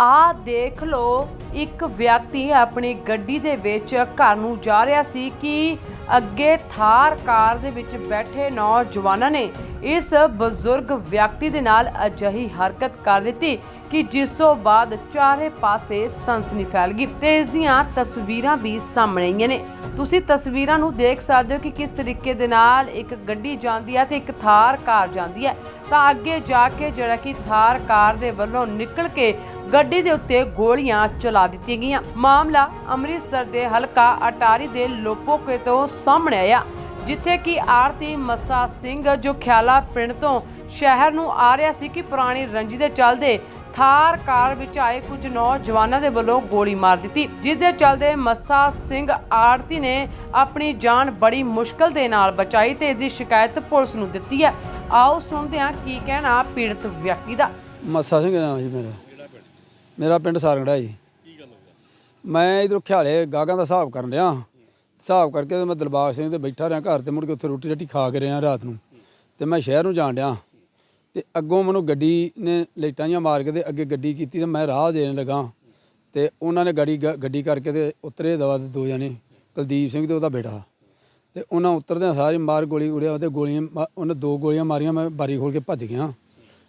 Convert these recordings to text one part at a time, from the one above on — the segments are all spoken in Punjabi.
ਆ ਦੇਖ ਲਓ, ਇੱਕ ਵਿਅਕਤੀ ਆਪਣੀ ਗੱਡੀ ਦੇ ਵਿੱਚ ਘਰ ਨੂੰ ਜਾ ਰਿਹਾ ਸੀ ਕਿ ਅੱਗੇ ਥਾਰ ਕਾਰ ਦੇ ਵਿੱਚ ਬੈਠੇ ਨੌਜਵਾਨਾਂ ਨੇ ਇਸ ਬਜ਼ੁਰਗ ਵਿਅਕਤੀ ਦੇ ਨਾਲ ਅਜਿਹੀ ਹਰਕਤ ਕਰ ਦਿੱਤੀ ਕਿ ਜਿਸ ਤੋਂ ਬਾਅਦ ਚਾਰੇ ਪਾਸੇ ਸਨਸਨੀ ਫੈਲ ਗਈ। ਤੇ ਇਸ ਦੀਆਂ ਤਸਵੀਰਾਂ ਵੀ ਸਾਹਮਣੇ ਆਈਆਂ ਨੇ। ਤੁਸੀਂ ਤਸਵੀਰਾਂ ਨੂੰ ਦੇਖ ਸਕਦੇ ਹੋ ਕਿ ਕਿਸ ਤਰੀਕੇ ਦੇ ਨਾਲ ਇੱਕ ਗੱਡੀ ਜਾਂਦੀ ਹੈ ਤੇ ਇੱਕ ਥਾਰ ਕਾਰ ਜਾਂਦੀ ਹੈ। ਤਾਂ ਅੱਗੇ ਜਾ ਕੇ ਜਿਹੜਾ ਕਿ ਥਾਰ ਕਾਰ ਦੇ ਵੱਲੋਂ ਨਿਕਲ ਕੇ ਗੱਡੀ ਦੇ ਉੱਤੇ ਗੋਲੀਆਂ ਚਲਾ ਦਿੱਤੀਆਂ ਗਈਆਂ। ਮਾਮਲਾ ਅੰਮ੍ਰਿਤਸਰ ਦੇ ਹਲਕਾ ਅਟਾਰੀ ਦੇ ਲੋਪੋਕੇ ਤੋਂ ਸਾਹਮਣੇ ਆਇਆ, ਜਿੱਥੇ ਕਿ ਆਰਤੀ ਮੱਸਾ ਸਿੰਘ, ਜੋ ਖਿਆਲਾ ਪਿੰਡ ਤੋਂ ਸ਼ਹਿਰ ਨੂੰ ਆ ਰਿਹਾ ਸੀ ਕਿ ਪੁਰਾਣੀ ਰੰਜੀ ਦੇ ਚੱਲਦੇ ਥਾਰ ਕਾਰ ਵਿੱਚ ਆਏ ਕੁਝ ਨੌਜਵਾਨਾਂ ਦੇ ਵੱਲੋਂ ਗੋਲੀ ਮਾਰ ਦਿੱਤੀ। ਜਿਸ ਦੇ ਚੱਲਦੇ ਮੱਸਾ ਸਿੰਘ ਆਰਤੀ ਨੇ ਆਪਣੀ ਜਾਨ ਬੜੀ ਮੁਸ਼ਕਲ ਦੇ ਨਾਲ ਬਚਾਈ ਤੇ ਇਸ ਦੀ ਸ਼ਿਕਾਇਤ ਪੁਲਿਸ ਨੂੰ ਦਿੱਤੀ ਹੈ। ਆਓ ਸੁਣਦੇ ਹਾਂ ਕੀ ਕਹਿਣਾ ਪੀੜਤ ਵਿਅਕਤੀ ਦਾ। ਮੱਸਾ ਸਿੰਘ ਨਾਮ ਜੀ ਮੇਰਾ। ਮੇਰਾ ਪਿੰਡ ਸਾਰੰਗੜਾ ਜੀ। ਮੈਂ ਇਧਰ ਖਿਆਲੇ ਗਾਗਾਂ ਦਾ ਹਿਸਾਬ ਕਰਨ ਰਿਹਾ ਹਿਸਾਬ ਕਰਕੇ ਤੇ ਮੈਂ ਦਿਲਬਾਗ ਸਿੰਘ ਤੇ ਬੈਠਾ ਰਿਹਾ ਘਰ ਤੇ ਮੁੜ ਕੇ ਉੱਥੇ ਰੋਟੀ ਰੱਟੀ ਖਾ ਕੇ ਰਿਹਾ ਰਾਤ ਨੂੰ। ਤੇ ਮੈਂ ਸ਼ਹਿਰ ਨੂੰ ਜਾਣ ਡਿਆ। ਤੇ ਅੱਗੋਂ ਮੈਨੂੰ ਗੱਡੀ ਨੇ ਲਾਈਟਾਂ ਜਿਹੀਆਂ ਮਾਰ ਕੇ ਤੇ ਅੱਗੇ ਗੱਡੀ ਕੀਤੀ ਤੇ ਮੈਂ ਰਾਹ ਦੇਣ ਲੱਗਾ। ਤੇ ਉਹਨਾਂ ਨੇ ਗੱਡੀ ਗੱਡੀ ਕਰਕੇ ਤੇ ਉਤਰੇ ਦਵਾ ਦੇ ਦੋ ਜਣੇ, ਕੁਲਦੀਪ ਸਿੰਘ ਤੇ ਉਹਦਾ ਬੇਟਾ। ਤੇ ਉਹਨਾਂ ਉਤਰਦਿਆਂ ਸਾਰੀ ਮਾਰ ਗੋਲੀ ਉੜਿਆ ਤੇ ਗੋਲੀਆਂ ਮਾ- ਉਹਨੇ ਦੋ ਗੋਲੀਆਂ ਮਾਰੀਆਂ, ਮੈਂ ਬਾਰੀ ਖੋਲ ਕੇ ਭੱਜ ਗਿਆ।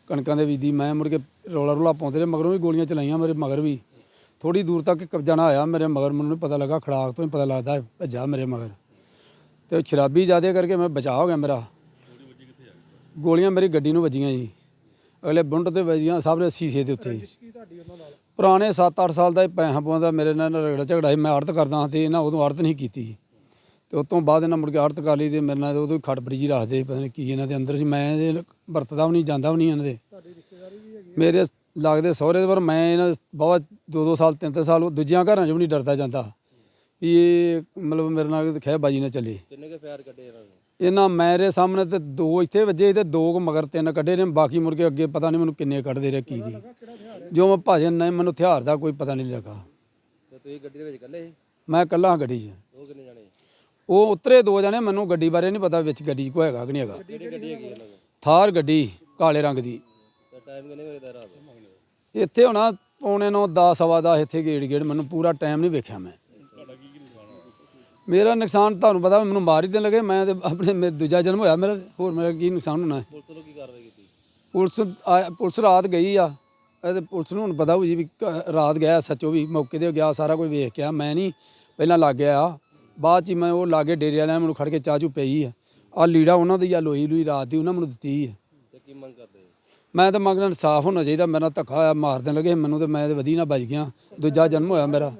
ਕਣਕਾਂ ਦੇ ਵੀਦੀ ਮੈਂ ਮੁੜ ਕੇ ਰੌਲਾ ਰੌਲਾ ਪਾਉਂਦੇ ਰਹੇ, ਮਗਰੋਂ ਵੀ ਗੋਲੀਆਂ ਚਲਾਈਆਂ ਮੇਰੇ ਮਗਰ ਵੀ। ਥੋੜੀ ਦੂਰ ਤੱਕ ਕਬਜ਼ਾ ਨਾ ਆਇਆ, ਮੇਰੇ ਮਗਰ ਮੈਨੂੰ ਪਤਾ ਲੱਗਾ, ਖੜਾਕ ਤੋਂ ਹੀ ਪਤਾ ਲੱਗਦਾ ਭੱਜਾ ਮੇਰੇ ਮਗਰ। ਤੇ ਉਹ ਸ਼ਰਾਬੀ ਜ਼ਿਆਦਾ ਕਰਕੇ ਮੈਂ ਬਚਾ ਹੋ ਗਿਆ ਮੇਰਾ। ਗੋਲੀਆਂ ਮੇਰੀ ਗੱਡੀ ਨੂੰ ਵੱਜੀਆਂ ਜੀ। ਅਗਲੇ ਬੁੰਡ ਤੇ ਵੱਜੀਆਂ, ਸਭ ਦੇ ਸ਼ੀਸ਼ੇ ਦੇ ਉੱਤੇ। ਪੁਰਾਣੇ 7-8 ਸਾਲ ਦਾ ਪੈਸਾ ਪਾਉਂਦਾ ਮੇਰੇ ਨਾਲ ਰਗੜਾ ਝਗੜਾ ਸੀ, ਮੈਂ ਆੜਤ ਕਰਦਾ ਹਾਂ ਤੇ ਇਹਨਾਂ ਉਦੋਂ ਆੜਤ ਨਹੀਂ ਕੀਤੀ। ਤੇ ਉਸ ਤੋਂ ਬਾਅਦ ਇਹਨਾਂ ਮੁੜ ਕੇ ਆੜਤ ਕਰ ਲਈ ਤੇ ਮੇਰੇ ਨਾਲ ਉਦੋਂ ਖੜਬੜੀ ਜੀ ਰੱਖਦੇ ਪਤਾ ਨਹੀਂ ਕੀ ਇਹਨਾਂ ਦੇ ਅੰਦਰ ਸੀ, ਮੈਂ ਵਰਤਦਾ ਵੀ ਨਹੀਂ ਜਾਂਦਾ ਵੀ ਨਹੀਂ ਇਹਨਾਂ ਦੇ। ਮੇਰੇ ਲੱਗਦੇ ਸਹੁਰੇ ਦੇ ਪਰ ਮੈਂ ਇਹਨਾਂ ਬਹੁਤ ਦੋ ਦੋ ਸਾਲ ਤਿੰਨ ਤਿੰਨ ਸਾਲ ਦੂਜਿਆਂ ਘਰਾਂ 'ਚ ਵੀ ਨਹੀਂ ਡਰਦਾ ਜਾਂਦਾ। ਵੀ ਇਹ ਮਤਲਬ ਮੇਰੇ ਨਾਲ ਖਹਿ ਬਾਜੀ ਨਾ ਚੱਲੇ। ਕਿੰਨੇ ਕੇ ਫਾਇਰ ਕੱਢੇ ਇਹਨਾਂ ਨੇ? ਇਹਨਾਂ ਮੇਰੇ ਸਾਹਮਣੇ ਤੇ ਦੋ ਇੱਥੇ ਵੱਜੇ ਤੇ ਦੋ ਕੁ ਮਗਰ ਤਿੰਨ ਕੱਢੇ ਨੇ ਬਾਕੀ ਮੁੜ ਕੇ ਅੱਗੇ ਪਤਾ ਨਹੀਂ ਮੈਨੂੰ ਕਿੰਨੇ ਕੱਢਦੇ ਰਹੇ ਕੀ ਨਹੀਂ। ਜੋ ਮੈਂ ਭਾਜਨ ਨਹੀਂ ਮੈਨੂੰ ਹਥਿਆਰ ਦਾ ਕੋਈ ਪਤਾ ਨਹੀਂ ਲੱਗਾ। ਤੇ ਤੁਸੀਂ ਗੱਡੀ ਦੇ ਵਿੱਚ ਇਕੱਲੇ ਸੀ? ਮੈਂ ਇਕੱਲਾ ਹਾਂ ਗੱਡੀ 'ਚ। ਕਿੰਨੇ ਜਾਣੇ? ਉਹ ਉਤਰੇ ਦੋ ਜਣੇ ਮੈਨੂੰ ਗੱਡੀ ਬਾਰੇ ਨਹੀਂ ਪਤਾ ਵਿੱਚ ਗੱਡੀ ਕੋਈ ਹੈਗਾ ਕਿ ਨਹੀਂ ਹੈਗਾ। ਕਿਹੜੀ ਗੱਡੀ ਹੈਗੀ ਇਹਨਾਂ ਕੋਲ ਥਾਰ ਗੱਡੀ ਕਾਲੇ ਰੰਗ ਦੀ। ਟਾਈਮ ਕਿੰਨੇ ਵਜੇ ਦਾ ਰਾਤ ਇੱਥੇ ਹੋਣਾ ਪੌਣੇ ਨੂੰ 10 ਸਵਾ 10 ਇੱਥੇ ਗੇੜ ਗੇੜ, ਮੈਨੂੰ ਪੂਰਾ ਟਾਈਮ ਨਹੀਂ ਵੇਖਿਆ ਮੈਂ। ਮੇਰਾ ਨੁਕਸਾਨ ਤੁਹਾਨੂੰ ਪਤਾ, ਮੈਨੂੰ ਮਾਰ ਹੀ ਦੇਣ ਲੱਗੇ, ਮੈਂ ਤੇ ਆਪਣੇ ਮੇ- ਦੂਜਾ ਜਨਮ ਹੋਇਆ ਮੇਰਾ, ਹੋਰ ਮੇਰਾ ਕੀ ਨੁਕਸਾਨ ਹੋਣਾ ਹੈ? ਪੁਲਿਸ ਵੱਲੋਂ ਕੀ ਕਾਰਵਾਈ ਕੀਤੀ? ਪੁਲਿਸ, ਆ- ਪੁਲਿਸ ਰਾਤ ਗਈ ਆ ਇਹਦੇ ਪੁਲਿਸ ਨੂੰ ਹੁਣ ਪਤਾ ਹੋਊ ਜੀ ਵੀ ਕ- ਰਾਤ ਗਿਆ ਸੱਚੋ ਵੀ, ਮੌਕੇ ਤੇ ਗਿਆ, ਸਾਰਾ ਕੁਝ ਵੇਖ ਕੇ ਆ, ਮੈਂ ਨਹੀਂ ਪਹਿਲਾਂ ਲੱਗ ਗਿਆ ਆ ਬਾਅਦ ਚ ਹੀ ਮੈਂ ਉਹ ਲਾਗੇ ਡੇਰੇ ਵਾਲਿਆਂ ਨੇ ਮੈਨੂੰ ਖੜ ਕੇ ਚਾਹ ਚੂ ਪਈ ਆ। ਆ ਲੀੜਾ ਉਹਨਾਂ ਦੀ ਆ ਲੋਈ ਲੂਈ ਰਾਤ ਦੀ ਉਹਨਾਂ ਮੈਨੂੰ ਦਿੱਤੀ ਆ ਤੇ ਕੀ ਮੰਗ ਕਰਦੇ ਮੈਂ ਤਾਂ ਮੰਗਣਾ ਇਨਸਾਫ ਹੋਣਾ ਚਾਹੀਦਾ ਮੇਰਾ ਧੱਕਾ ਹੋਇਆ ਮਾਰ ਦੇਣ ਲੱਗੇ ਮੈਨੂੰ ਤੇ ਮੈਂ ਤੇ ਵਧੀ ਨਾ ਬਚ ਗਿਆ ਦੂਜਾ ਜਨਮ ਹੋਇਆ ਮੇਰਾ।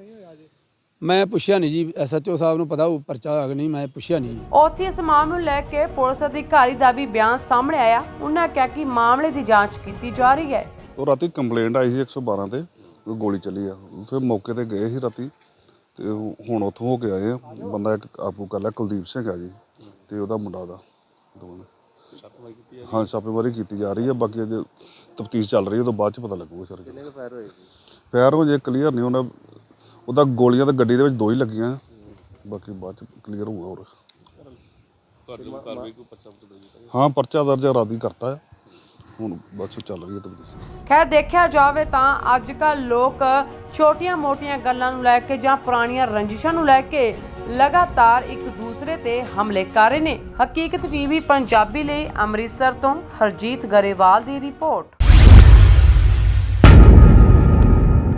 ਮੈਂ ਪੁੱਛਿਆ ਨਹੀਂ ਜੀ ਐਸਐਚਓ ਸਾਹਿਬ ਨੂੰ ਪਤਾ ਉਹ ਪਰਚਾ ਹੋਇਆ ਕਿ ਨਹੀਂ ਮੈਂ ਪੁੱਛਿਆ ਨਹੀਂ ਉੱਥੇ ਇਸ ਮਾਮਲੇ ਨੂੰ ਲੈ ਕੇ ਪੁਲਿਸ ਅਧਿਕਾਰੀ ਦਾ ਵੀ ਬਿਆਨ ਸਾਹਮਣੇ ਆਇਆ। ਉਹਨਾਂ ਕਿਹਾ ਕਿ ਮਾਮਲੇ ਦੀ ਜਾਂਚ ਕੀਤੀ ਜਾ ਰਹੀ ਹੈ। ਉਹ ਰਾਤੀ ਕੰਪਲੇਂਟ ਆਈ ਸੀ 112 ਤੇ ਕੋਈ ਗੋਲੀ ਚੱਲੀ ਆ। ਉੱਥੇ ਮੌਕੇ ਤੇ ਗਏ ਸੀ ਰਾਤੀ ਤੇ ਹੁਣ ਉੱਥੋਂ ਹੋ ਕੇ ਆਏ ਆ। ਬੰਦਾ ਇੱਕ ਆਪੂ ਕਰ ਲਿਆ ਕੁਲਦੀਪ ਸਿੰਘ ਆ ਜੀ। ਤੇ ਉਹਦਾ ਮੁੰਡਾ ਉਹਦਾ ਦੋਵਾਂ। ਨੇ ਹਾਂ? ਛਾਪੇਮਾਰੀ ਕੀਤੀ ਜਾ ਰਹੀ ਹੈ ਬਾਕੀ ਅਜੇ ਤਫਤੀਸ਼ ਚੱਲ ਰਹੀ ਹੈ ਉਹ ਤੋਂ ਬਾਅਦ ਚ ਪਤਾ ਲੱਗੂਗਾ ਸਰ ਕਿੰਨੇ ਕੇ ਫਾਇਰ ਹੋਏ ਸੀ? ਫਾਇਰ ਹੋ ਜੇ ਕਲੀਅਰ ਨਹੀਂ ਉਹਨਾਂ ਉਹਦਾ ਗੋਲੀਆਂ ਤਾਂ ਗੱਡੀ ਦੇ ਵਿੱਚ ਦੋ ਹੀ ਲੱਗੀਆਂ ਬਾਕੀ ਬਾਅਦ ਚ ਕਲੀਅਰ ਹੋਊਗਾ ਹੋਰ। ਹਾਂ ਪਰਚਾ ਦਰਜ ਰਾਦੀ ਕਰਤਾ ਹੈ ਹੁਣ ਬਸ ਚੱਲ ਰਹੀ ਹੈ ਤਫਤੀਸ਼। ਖੈਰ ਦੇਖਿਆ ਜਾਵੇ ਤਾਂ ਅੱਜ ਕੱਲ ਲੋਕ ਛੋਟੀਆਂ-ਮੋਟੀਆਂ ਗੱਲਾਂ ਨੂੰ ਲੈ ਕੇ ਜਾਂ ਪੁਰਾਣੀਆਂ ਰੰਜਿਸ਼ਾਂ ਨੂੰ ਲੈ ਕੇ ਲਗਾਤਾਰ ਇੱਕ ਦੂਸਰੇ ਤੇ ਹਮਲੇ ਕਰ ਰਹੇ ਨੇ। ਹਕੀਕਤ ਟੀਵੀ, ਪੰਜਾਬੀ ਲਈ ਅੰਮ੍ਰਿਤਸਰ ਤੋਂ ਹਰਜੀਤ ਗਰੇਵਾਲ ਦੀ ਰਿਪੋਰਟ।